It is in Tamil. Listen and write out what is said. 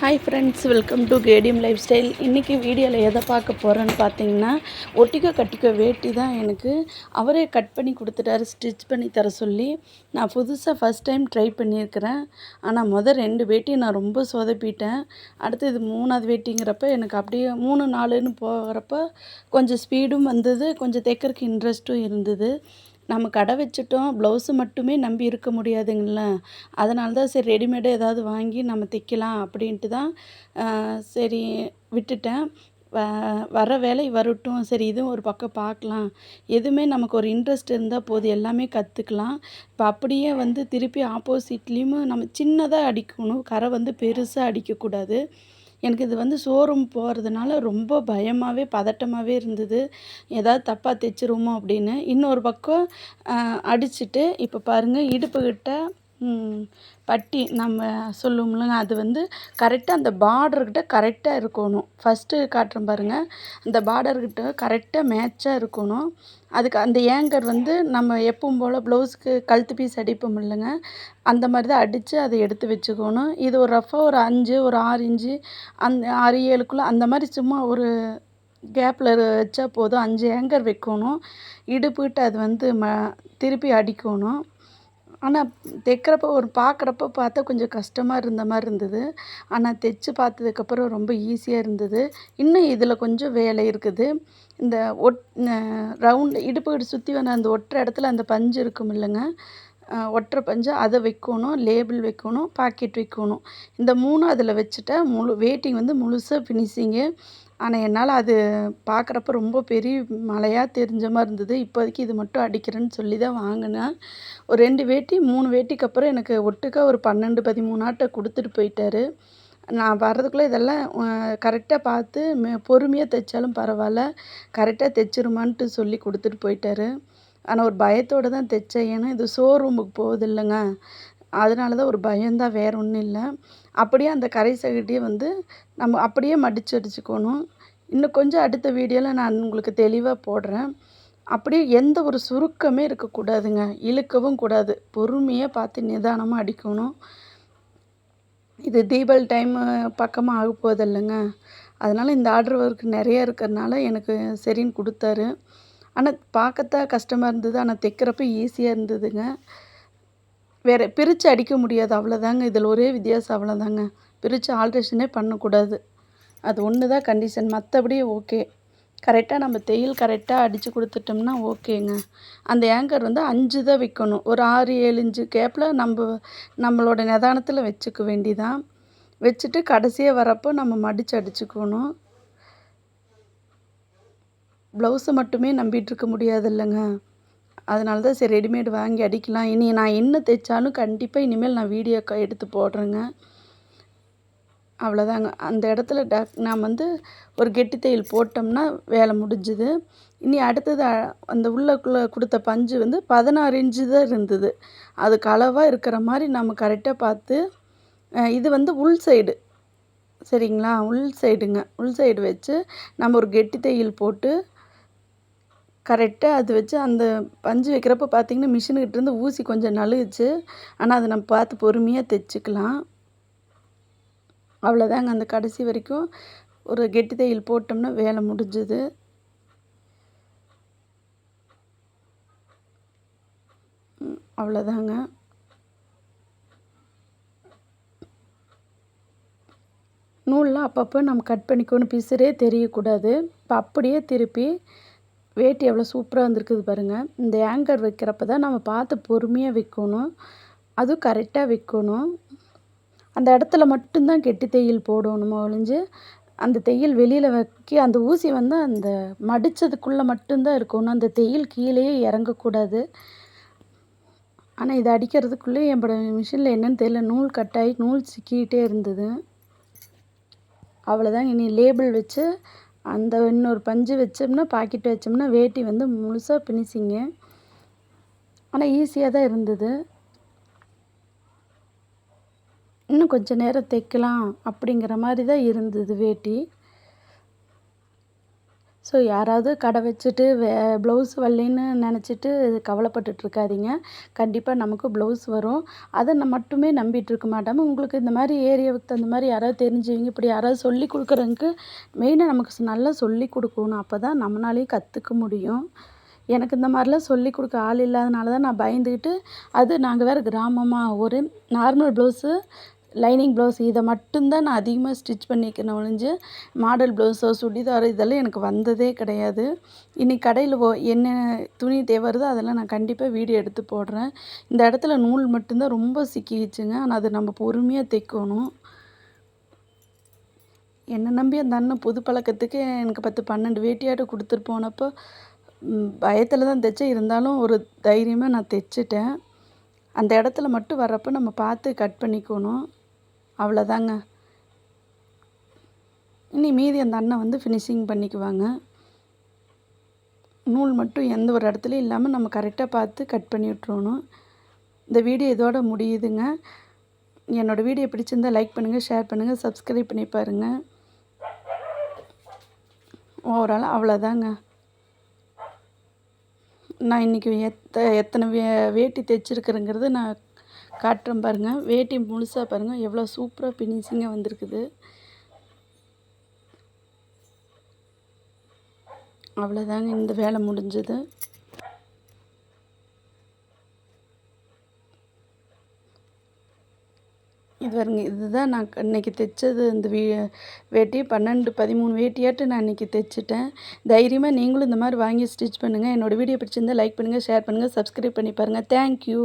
ஹாய் ஃப்ரெண்ட்ஸ் வெல்கம் டு கேடியம் லைஃப் ஸ்டைல் இன்றைக்கி வீடியோவில் எதை பார்க்க போகிறேன்னு பார்த்தீங்கன்னா ஒட்டிக்க கட்டிக்க வேட்டி தான் எனக்கு. அவரே கட் பண்ணி கொடுத்துட்டாரு ஸ்டிச் பண்ணி தர சொல்லி. நான் புதுசாக ஃபஸ்ட் டைம் ட்ரை பண்ணியிருக்கிறேன். ஆனால் மொதல் ரெண்டு வேட்டி நான் ரொம்ப சொதப்பிட்டேன். அடுத்து இது மூணாவது வேட்டிங்கிறப்ப எனக்கு அப்படியே மூணு நாலுன்னு போகிறப்ப கொஞ்சம் ஸ்பீடும் வந்தது கொஞ்சம் தைக்கிறதுக்கு இன்ட்ரெஸ்ட்டும் இருந்தது. நம்ம கடை வச்சுட்டோம் ப்ளவுஸு மட்டுமே நம்பி இருக்க முடியாதுங்கள? அதனால தான் சரி ரெடிமேடு ஏதாவது வாங்கி நம்ம தைக்கலாம் அப்படின்ட்டு தான் சரி விட்டுட்டேன். வ வர வேலை வரட்டும். சரி இதுவும் ஒரு பக்கம் பார்க்கலாம். எதுவுமே நமக்கு ஒரு இன்ட்ரெஸ்ட் இருந்தால் போதும். எல்லாமே கற்றுக்கலாம் இப்போ அப்படியே வந்து திருப்பி ஆப்போசிட்லேயும் நம்ம சின்னதாக அடிக்கணும். கரை வந்து பெருசாக அடிக்கக்கூடாது. எனக்கு இது வந்து ஷோரூம் போகிறதுனால ரொம்ப பயமாகவே பதட்டமாகவே இருந்தது. ஏதாவது தப்பாக தைச்சிருவோமோ அப்படின்னு. இன்னொரு பக்கம் அடிச்சுட்டு இப்போ பாருங்கள் இடுப்புக்கிட்ட பட்டி நம்ம சொல்லுவோம்லங்க அது வந்து கரெக்டாக அந்த பார்டர்கிட்ட கரெக்டாக இருக்கணும். ஃபஸ்ட்டு காட்டுறேன் பாருங்கள் அந்த பார்டர்கிட்ட கரெக்டாக மேட்சாக இருக்கணும். அதுக்கு அந்த ஏங்கர் வந்து நம்ம எப்பவும் போல் ப்ளவுஸுக்கு கழுத்து பீஸ் அடிப்போம் இல்லைங்க. அந்த மாதிரி தான் அடித்து அதை எடுத்து வச்சுக்கணும். இது ஒரு ரஃபாக ஒரு அஞ்சு ஒரு ஆறு இன்ச்சு அந்த ஆறு ஏழுக்குள்ளே அந்த மாதிரி சும்மா ஒரு கேப்பில் வச்சா போதும். அஞ்சு ஏங்கர் வைக்கணும். இடுப்புக்கிட்ட அது வந்து ம திருப்பி அடிக்கணும். ஆனால் தைக்கிறப்ப ஒரு பார்க்குறப்ப பார்த்தா கொஞ்சம் கஷ்டமாக இருந்த மாதிரி இருந்தது. ஆனால் தைச்சு பார்த்ததுக்கப்புறம் ரொம்ப ஈஸியாக இருந்தது. இன்னும் இதில் கொஞ்சம் வேலை இருக்குது. இந்த ஒட் ரவுண்டு இடுப்பு சுற்றி வந்த அந்த ஒட்டுற இடத்துல அந்த பஞ்சு இருக்கும் இல்லைங்க? ஒற்றை பஞ்சு அதை வைக்கணும் லேபிள் வைக்கணும் பாக்கெட் வைக்கணும். இந்த மூணும் அதில் வச்சுட்டா முழு வெயிட்டிங் வந்து முழுசாக ஃபினிஷிங்கு ஆனால் என்னால் அது பார்க்குறப்ப ரொம்ப பெரிய மலையாக தெரிஞ்ச மாதிரி இருந்தது. இப்போதைக்கு இது மட்டும் அடிக்கிறேன்னு சொல்லி தான் வாங்கினேன். ஒரு ரெண்டு வேட்டி மூணு வேட்டிக்கு அப்புறம் எனக்கு ஒட்டுக்கா ஒரு பன்னெண்டு பதிமூணாட்டை கொடுத்துட்டு போயிட்டாரு. நான் வர்றதுக்குள்ளே இதெல்லாம் கரெக்டாக பார்த்து மெ பொறுமையாக தைச்சாலும் பரவாயில்ல. கரெக்டாக தைச்சிருமான்ட்டு சொல்லி கொடுத்துட்டு போயிட்டாரு. ஆனால் ஒரு பயத்தோடு தான் தைச்சேன். ஏன்னா இது ஷோரூமுக்கு போகுது இல்லைங்க அதனால தான் ஒரு பயம்தான் வேறு ஒன்றும் இல்லை. அப்படியே அந்த கரை சகட்டியை வந்து நம்ம அப்படியே மடித்து அடிச்சுக்கணும். இன்னும் கொஞ்சம் அடுத்த வீடியோவில் நான் உங்களுக்கு தெளிவாக போடுறேன். அப்படியே எந்த ஒரு சுருக்கமே இருக்கக்கூடாதுங்க இழுக்கவும் கூடாது. பொறுமையாக பார்த்து நிதானமாக அடிக்கணும். இது தீபாவளி டைம் பக்கமாக ஆக போகுது இல்லைங்க. அதனால் இந்த ஆர்டர் ஒர்க் நிறைய இருக்கிறதுனால எனக்கு சரின்னு கொடுத்தாரு. ஆனால் பார்க்கத்தான் கஷ்டமாக இருந்தது. ஆனால் தைக்கிறப்ப ஈஸியாக இருந்ததுங்க. வேறு பிரித்து அடிக்க முடியாது. அவ்வளோதாங்க இதில் ஒரே வித்தியாசம் அவ்வளோதாங்க பிரித்து ஆல்ட்ரேஷனே பண்ணக்கூடாது. அது ஒன்று தான் கண்டிஷன் மற்றபடி ஓகே கரெக்டாக நம்ம தையல் கரெக்டாக அடித்து கொடுத்துட்டோம்னா ஓகேங்க அந்த ஏங்கர் வந்து அஞ்சு தான் வைக்கணும். ஒரு ஆறு ஏழு இன்ச்சு கேப்பில் நம்ம நம்மளோட நிதானத்தில் வச்சுக்க வேண்டிதான். வச்சுட்டு கடைசியாக வரப்போ நம்ம மடித்து அடிச்சுக்கணும். ப்ளவுஸை மட்டுமே நம்பிகிட்ருக்க இருக்க முடியாது இல்லைங்க அதனால தான் சரி ரெடிமேட் வாங்கி அடிக்கலாம். இனி நான் என்ன தைச்சாலும் கண்டிப்பாக இனிமேல் நான் வீடியோ எடுத்து போடுறேங்க. அவ்வளோதாங்க அந்த இடத்துல டக் நான் வந்து ஒரு கெட்டி தையல் போட்டோம்னா வேலை முடிஞ்சுது. இனி அடுத்தது அந்த உள்ளக்குள்ளே கொடுத்த பஞ்சு வந்து பதினாறு இன்ச்சு தான் இருந்தது. அது களவாக இருக்கிற மாதிரி நம்ம கரெக்டாக பார்த்து இது வந்து உள் சைடு சரிங்களா? உள் சைடுங்க உள் சைடு வச்சு நம்ம ஒரு கெட்டி தையல் போட்டு கரெக்டாக அது வச்சு அந்த பஞ்சு வைக்கிறப்ப பார்த்திங்கன்னா மிஷினுக்கிட்டேருந்து ஊசி கொஞ்சம் நழுகுச்சு ஆனால் அதை நம்ம பார்த்து பொறுமையாக தைச்சிக்கலாம். அவ்வளோதாங்க. அந்த கடைசி வரைக்கும் ஒரு கெட்டி தையல் போட்டோம்னா வேலை முடிஞ்சுது. அவ்வளோதாங்க. நூல்லாம் அப்பப்போ நம்ம கட் பண்ணிக்கணும் பிசுரே தெரியக்கூடாது. இப்போ அப்படியே திருப்பி வேட்டி எவ்வளோ சூப்பராக வந்திருக்குது பாருங்கள் இந்த ஏங்கர் வைக்கிறப்ப தான் நம்ம பார்த்து பொறுமையாக வைக்கணும். அதுவும் கரெக்டாக வைக்கணும். அந்த இடத்துல மட்டும்தான் கெட்டி தையல் போடணும் ஒழிஞ்சு அந்த தையல் வெளியில் வைக்க அந்த ஊசி வந்து அந்த மடித்ததுக்குள்ளே மட்டும்தான் இருக்கணும். அந்த தையல் கீழேயே இறங்கக்கூடாது. ஆனால் இதை அடிக்கிறதுக்குள்ளே என்னோட மிஷினில் என்னென்னு தெரியல. நூல் கட்டாகி நூல் சிக்கிக்கிட்டே இருந்தது. அவ்வளோதான் இனி லேபிள் வச்சு அந்த இன்னொரு பஞ்சு வச்சோம்னா பாக்கெட் வச்சோம்னா வேட்டி வந்து முழுசாக பினிஷிங்க ஆனால் ஈஸியாக தான் இருந்தது. இன்னும் கொஞ்சம் நேரம் தைக்கலாம் அப்படிங்கிற மாதிரி தான் இருந்தது வேட்டி. ஸோ யாராவது கடை வச்சுட்டு வே ப்ளவுஸ் வரலைன்னு நினச்சிட்டு கவலைப்பட்டுட்டு இருக்காதீங்க கண்டிப்பாக நமக்கு ப்ளவுஸ் வரும். அதை நான் மட்டுமே நம்பிட்டு இருக்க மாட்டாமல் உங்களுக்கு இந்த மாதிரி ஏரியாவுக்கு தகுந்த மாதிரி யாராவது தெரிஞ்சவங்க இப்படி யாராவது சொல்லி கொடுக்குறதுக்கு மெயினாக நமக்கு நல்லா சொல்லி கொடுக்கணும். அப்போ தான் நம்மளாலேயும் கற்றுக்க முடியும். எனக்கு இந்த மாதிரிலாம் சொல்லி கொடுக்க ஆள் இல்லாதனால தான் நான் பயந்துக்கிட்டு அது நாங்கள் வேறு கிராமமாக ஒரு நார்மல் ப்ளவுஸு லைனிங் ப்ளவுஸ் இதை மட்டும்தான் நான் அதிகமாக ஸ்டிச் பண்ணிக்கிறேன் ஒழிஞ்சு மாடல் ப்ளவுஸோ சுடிதார் இதெல்லாம் எனக்கு வந்ததே கிடையாது. இன்றைக்கி கடையில் ஓ என்ன துணி தேவைதோ அதெல்லாம் நான் கண்டிப்பாக வீடியோ எடுத்து போடுறேன். இந்த இடத்துல நூல் மட்டும்தான் ரொம்ப சிக்கிச்சுங்க ஆனால் அது நம்ம பொறுமையாக தைக்கணும். என்னை நம்பி அந்த அண்ணன் புது பழக்கத்துக்கு எனக்கு பத்து பன்னெண்டு வேட்டியாட்டு கொடுத்துட்டு போனப்போ பயத்தில் தான் தைச்சேன். இருந்தாலும் ஒரு தைரியமாக நான் தைச்சிட்டேன். அந்த இடத்துல மட்டும் வர்றப்போ நம்ம பார்த்து கட் பண்ணிக்கணும். அவ்வளோதாங்க. இனி மீதி அந்த அண்ணன் வந்து ஃபினிஷிங் பண்ணிக்குவாங்க. நூல் மட்டும் எந்த ஒரு இடத்துலையும் இல்லாமல் நம்ம கரெக்டாக பார்த்து கட் பண்ணி விட்ருணும் இந்த வீடியோ இதோட முடியுதுங்க. என்னோடய வீடியோ பிடிச்சிருந்தால் லைக் பண்ணுங்கள் ஷேர் பண்ணுங்கள் சப்ஸ்கிரைப் பண்ணி பாருங்கள் ஓவரால் அவ்வளோதாங்க. நான் இன்றைக்கி எத்த எத்தனை வே வேட்டி தைச்சிருக்கிறேங்கிறது நான் காட்டுறேன் பாருங்கள் வேட்டி முழுசாக பாருங்கள் எவ்வளோ சூப்பராக ஃபினிஷிங்காக வந்திருக்குது. அவ்வளோதாங்க இந்த வேலை முடிஞ்சது. இது வருங்க இதுதான் நான் இன்றைக்கி தைச்சது. இந்த வீ வேட்டி பன்னெண்டு பதிமூணு வேட்டியாட்டு நான் இன்றைக்கி தைச்சிட்டேன். தைரியமாக நீங்களும் இந்த மாதிரி வாங்கி ஸ்டிச் பண்ணுங்கள் என்னோடய வீடியோ பிடிச்சிருந்தால் லைக் பண்ணுங்கள் ஷேர் பண்ணுங்கள் சப்ஸ்கிரைப் பண்ணி பாருங்கள் தேங்க்யூ